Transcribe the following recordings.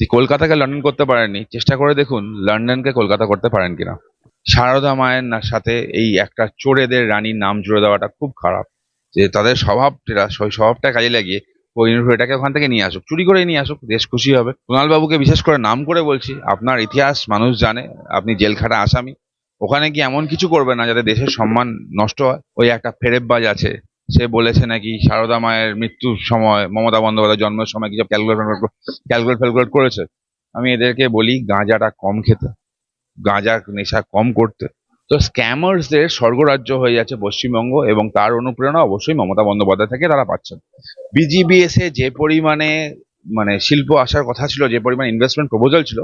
যে কলকাতাকে লন্ডন করতে পারেননি, চেষ্টা করে দেখুন লন্ডনকে কলকাতা করতে পারেন কিনা। সারদা মায়ের সাথে এই একটা চোরেদের রানীর নাম জুড়ে দেওয়াটা খুব খারাপ। যে তাদের স্বভাবটা স্বভাবটা কাজে লাগিয়ে এটাকে ওখান থেকে নিয়ে আসুক, চুরি করে নিয়ে আসুক, দেশ খুশি হবে। বাবুকে বিশেষ করে নাম করে বলছি, আপনার ইতিহাস মানুষ জানে, আপনি জেল খাটা আসামি। ওখানে কি এমন কিছু করবে না যাতে দেশের সম্মান নষ্ট হয়। ওই একটা ফেরেববাজ আছে সে বলেছে নাকি সারদা মায়ের মৃত্যুর সময় মমতা বন্দ্যোপাধ্যায় জন্মের সময় কিছু ক্যালকুলেট ক্যালকুলেট ফ্যালকুলেট করেছে? আমি এদেরকে বলি গাঁজাটা কম খেতে, গাঁজা নেশা কম করতে। তো স্ক্যামার্সদের স্বর্গরাজ্য হয়ে যাচ্ছে পশ্চিমবঙ্গ এবং তার অনুপ্রেরণা অবশ্যই মমতা বন্দ্যোপাধ্যায় থেকে তারা পাচ্ছেন। বিজিবিএস এ যে পরিমাণে মানে শিল্প আসার কথা ছিল, যে পরিমাণ ইনভেস্টমেন্ট প্রপোজাল ছিল,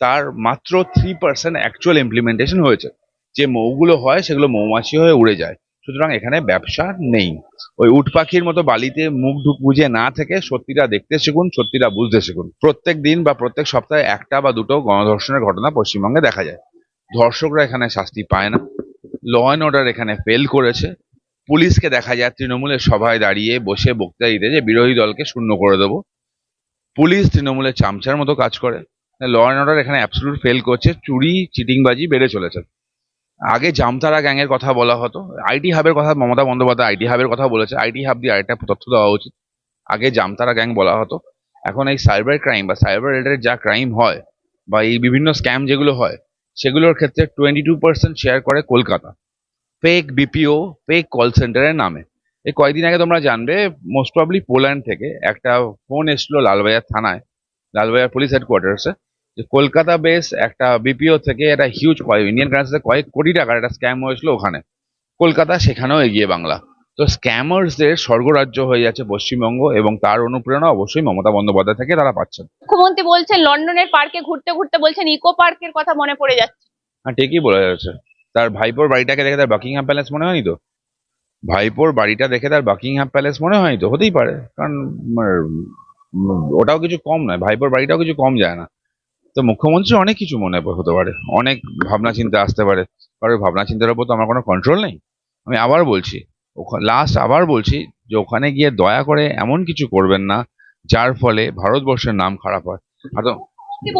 তার মাত্র থ্রি পার্সেন্ট অ্যাকচুয়াল ইমপ্লিমেন্টেশন হয়েছে। যে মৌগুলো হয়, সেগুলো মৌমাছি হয়ে উড়ে যায়। সুতরাং এখানে ব্যবসা নেই। ওই উট পাখির মতো বালিতে মুখ ঢুক বুঝে না থেকে সত্যিটা দেখতে শিখুন, সত্যিটা বুঝতে শিখুন। প্রত্যেক দিন বা প্রত্যেক সপ্তাহে একটা বা দুটো গণধর্ষণের ঘটনা পশ্চিমবঙ্গে দেখা যায়। ধর্ষকরা এখানে শাস্তি পায় না। ল অ্যান্ড অর্ডার এখানে ফেল করেছে। পুলিশকে দেখা যায়, তৃণমূলের সভায় দাঁড়িয়ে বসে বক্তৃতা দিতে যে বিরোধী দলকে শূন্য করে দেবো। পুলিশ তৃণমূলের চামচার মতো কাজ করে। ল অ্যান্ড অর্ডার এখানে অ্যাবসলুট ফেল করছে। চুরি, চিটিংবাজি বেড়ে চলেছে। আগে জামতারা গ্যাংয়ের কথা বলা হতো। আইটি হাবের কথা, মমতা বন্দ্যোপাধ্যায় আইটি হাবের কথা বলেছে। আইটি হাব দিয়ে আরেকটা তথ্য দেওয়া উচিত। আগে জামতারা গ্যাং বলা হতো। এখন এই সাইবার ক্রাইম বা সাইবার রিলেটেড যা ক্রাইম হয় বা এই বিভিন্ন স্ক্যাম যেগুলো হয়, সেগুলোর ক্ষেত্রে টোয়েন্টি টু পার্সেন্ট শেয়ার করে Kolkata. Fake BPO fake call সেন্টারের নামে। এই কয়েকদিন আগে তোমরা জানবে মোস্ট প্রবলি পোল্যান্ড থেকে একটা ফোন এসলো লালবাজার থানায়, লালবাজার পুলিশ হেডকোয়ার্টার্সে যে কলকাতা বেস একটা বিপিও থেকে একটা হিউজ ইন্ডিয়ান কারেন্সিতে কয়েক কোটি টাকার একটা স্ক্যাম হয়েছিল ওখানে। কলকাতা সেখানেও এগিয়ে বাংলা। তো স্ক্যামার্সদের স্বর্গরাজ্য হয়ে যাচ্ছে পশ্চিমবঙ্গ এবং তার অনুপ্রেরণা অবশ্যই মমতা বন্দ্যোপাধ্যায় থেকে তারা পাচ্ছেন। মুখ্যমন্ত্রী বলছেন লন্ডনের পার্কে ঘুরতে ঘুরতে বলছেন ইকো পার্কের কথা মনে পড়ে যাচ্ছে। হ্যাঁ ঠিকই বলা যাচ্ছে। তার ভাইপোর বাড়িটাকে দেখে তার বাকিংহাম প্যালেস মনে হয়নি তো? ভাইপোর বাড়িটা দেখে তার বাকিংহাম প্যালেস মনে হয়নি তো? হতেই পারে কারণ উম, ওটাও কিছু কম নয় ভাইপোর বাড়িটাও কিছু কম যায় না। তো মুখ্যমন্ত্রী অনেক কিছু মনে হতে পারে অনেক ভাবনা চিন্তা আসতে পারে কারণ ভাবনা চিন্তার উপর তো আমার কোনো কন্ট্রোল নেই। আমি আবার বলছি লাস্ট আবার বলছি যে ওখানে গিয়ে দয়া করে এমন কিছু করবেন না যার ফলে ভারতবর্ষের নাম খারাপ হয়। আর তো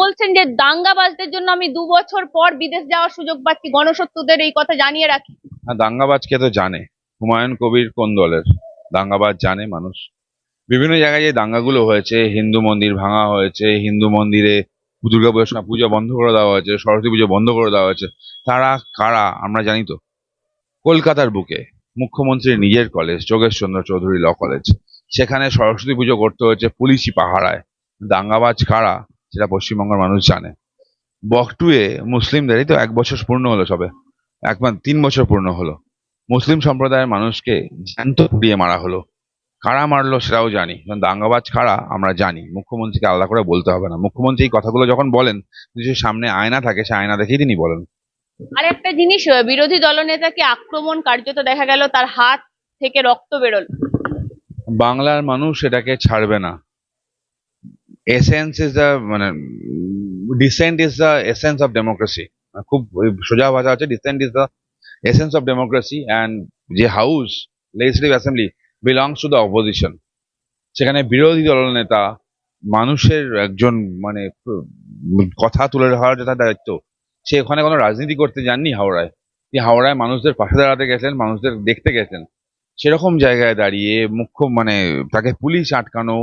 বলছেন যে দাঙ্গাবাজদের জন্য আমি দু বছর পর বিদেশ যাওয়ার সুযোগ পাচ্ছি গণশত্রুদের এই কথা জানিয়ে রাখি। আর দাঙ্গাবাজকে তো জানে হুমায়ুন কবির কোন দলের? দাঙ্গাবাজ জানে মানুষ। বিভিন্ন জায়গায় যে দাঙ্গাগুলো হয়েছে হিন্দু মন্দির ভাঙা হয়েছে হিন্দু মন্দিরে দুর্গা পুজোর সময় পুজো বন্ধ করে দেওয়া হয়েছে, সরস্বতী পুজো বন্ধ করে দেওয়া হয়েছে, তারা কারা আমরা জানি তো। কলকাতার বুকে মুখ্যমন্ত্রীর নিজের college Jogeshchandra Chowdhury law college সেখানে সরস্বতী পুজো করতে হয়েছে পুলিশি পাহারায়। দাঙ্গাবাজ কারা সেটা পশ্চিমবঙ্গের মানুষ জানে। বকটুয়ে মুসলিমদেরই তো এক বছর পূর্ণ হলো সবে, এক মানে তিন বছর পূর্ণ হলো। মুসলিম সম্প্রদায়ের মানুষকে জ্যান্ত পুড়িয়ে মারা হলো। কারা মারলো সেটাও জানি দাঙ্গাবাজ কারা আমরা জানি মুখ্যমন্ত্রীকে আলাদা করে বলতে হবে না। মুখ্যমন্ত্রী এই কথাগুলো যখন বলেন যে সামনে আয়না থাকে সে আয়না দেখেই তিনি বলেন। আর একটা জিনিস বিরোধী দলনেতাকে আক্রমণ কার্যত দেখা গেল তার হাত থেকে রক্ত বেরোল। বাংলার মানুষ এটাকে ছাড়বে না। এসেন্স ইজ দ্য মানে dissent is the essence of democracy খুব সোজা ভাষা আছে dissent is the essence of democracy and যে house legislative assembly belongs to the opposition সেখানে বিরোধী দলনেতা মানুষের একজন মানে কথা তুলে ধরার যথা দায়িত্ব। সে ওখানে কোনো রাজনীতি করতে যাননি হাওড়ায়। তিনি হাওড়ায় মানুষদের পাশে দাঁড়াতে গেছেন, মানুষদের দেখতে গেছেন। সেরকম জায়গায় দাঁড়িয়ে মুখ্য মানে তাকে পুলিশ আটকানো,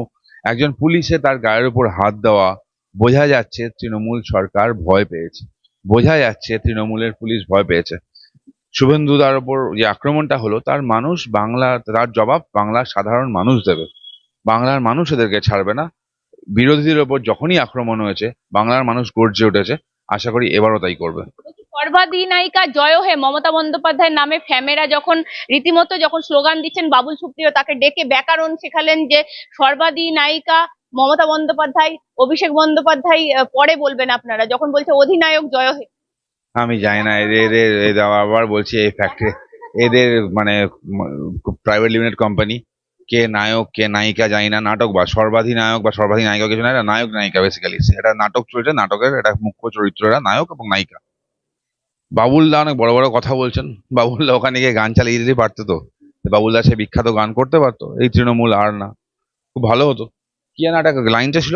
একজন পুলিশে তার গায়ের উপর হাত দেওয়া, বোঝা যাচ্ছে তৃণমূল সরকার ভয় পেয়েছে। বোঝা যাচ্ছে তৃণমূলের পুলিশ ভয় পেয়েছে। শুভেন্দু তার উপর যে আক্রমণটা হলো, তার মানুষ বাংলা, তার জবাব বাংলার সাধারণ মানুষ দেবে। বাংলার মানুষ এদেরকে ছাড়বে না। বিরোধীদের ওপর যখনই আক্রমণ হয়েছে, বাংলার মানুষ গর্জে উঠেছে। আশা করি এবারও তাই করবে। সর্বাধিনায়িকা জয় হে, মমতা বন্দ্যোপাধ্যায়ের নামে ফ্যামেরা যখন রীতিমতো যখন স্লোগান দিচ্ছেন বাবুল সুপ্রিয়, তাকে ডেকে ব্যাকরণ শেখালেন যে সর্বাধিনায়িকা মমতা বন্দ্যোপাধ্যায়, অভিষেক বন্দ্যোপাধ্যায় পরে বলবেন আপনারা। যখন বলছে অধিনায়ক জয় হে। আমি জানি না, এদের এদের আবার বলছি এই ফ্যাক্টরি এদের মানে প্রাইভেট লিমিটেড কোম্পানি কে নায়ক, কে নায়িকা জানি না, নাটক বা সর্বাধিনায়ক বা সর্বাধিক নায়িকা কিছু না, এটা নায়ক নায়িকা বেসিক্যালি এটা নাটক চলছে, নাটকের এটা মুখ্য চরিত্র চরিত্ররা নায়ক এবং নায়িকা। বাবুলদা অনেক বড় বড় কথা বলছেন বাবুলদা ওখানে গিয়ে গান চালিয়ে দিতে পারতো তো বাবুলদা সে বিখ্যাত গান করতে পারতো, এই তৃণমূল আর না, খুব ভালো হতো। কি না একটা লাইনটা ছিল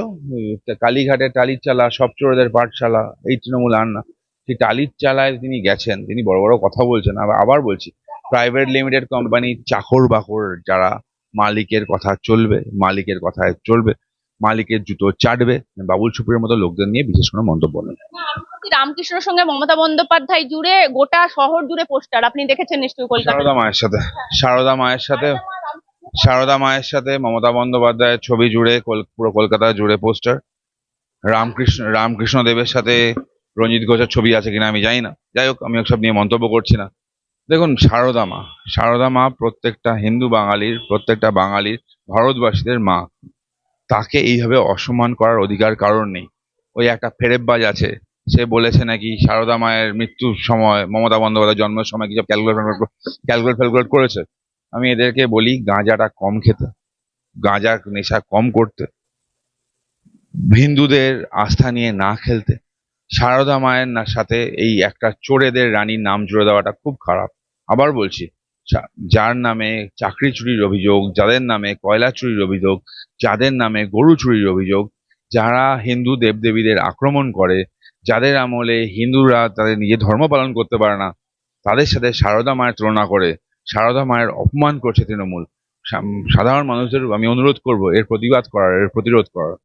কালীঘাটের টালির চালা সব চোরদের পাঠশালা, এই তৃণমূল আর না। সেই টালির চালায় তিনি গেছেন তিনি বড় বড় কথা বলছেন আবার আবার বলছি প্রাইভেট লিমিটেড কোম্পানি চাকর বাকর যারা মালিকের কথা চলবে মালিকের কথায় চলবে মালিকের জুতো চাটবে বাবুল সুপ্রিয়র মতো লোকদের নিয়ে বিশেষ কোনো মন্তব্য নেই। রামকৃষ্ণর সঙ্গে মমতা বন্দ্যোপাধ্যায় জুড়ে গোটা শহর জুড়ে পোস্টার আপনি দেখেছেন নিশ্চয়ই কলকাতা সারদা মায়ের সাথে সারদা মায়ের সাথে সারদা মায়ের সাথে মমতা বন্দ্যোপাধ্যায়ের ছবি জুড়ে পুরো কলকাতা জুড়ে পোস্টার রামকৃষ্ণ রামকৃষ্ণ দেবের সাথে রঞ্জিত ঘোষের ছবি আছে কিনা আমি জানি না। যাই হোক, আমি সব নিয়ে মন্তব্য করছি না। দেখুন, সারদা মা সারদা মা প্রত্যেকটা হিন্দু বাঙালির, প্রত্যেকটা বাঙালির, ভারতবাসীদের মা। তাকে এইভাবে অসম্মান করার অধিকার কারণ নেই। ওই একটা ফেরেববাজ আছে, সে বলেছে নাকি সারদা মায়ের মৃত্যুর সময় মমতা বন্দ্যোপাধ্যায় জন্মের সময় কিছু ক্যালকুলেট ক্যালকুলেট ফ্যালকুলেট করেছে। আমি এদেরকে বলি, গাঁজাটা কম খেতে গাঁজা নেশা কম করতে, হিন্দুদের আস্থা নিয়ে না খেলতে। সারদা মায়ের সাথে এই একটা চোরেদের রানীর নাম জুড়ে দেওয়াটা খুব খারাপ। আবার বলছি যার নামে চাকরি চুরির অভিযোগ, যাদের নামে কয়লা চুরির অভিযোগ, যাদের নামে গরু চুরির অভিযোগ, যারা হিন্দু দেবদেবীদের আক্রমণ করে, যাদের আমলে হিন্দুরা তাদের নিজের ধর্ম পালন করতে পারে না, তাদের সাথে সারদা মায়ের তুলনা করে, সারদা মায়ের অপমান করছে তৃণমূল। সাধারণ মানুষদের আমি অনুরোধ করব, এর প্রতিবাদ করার, এর প্রতিরোধ করার।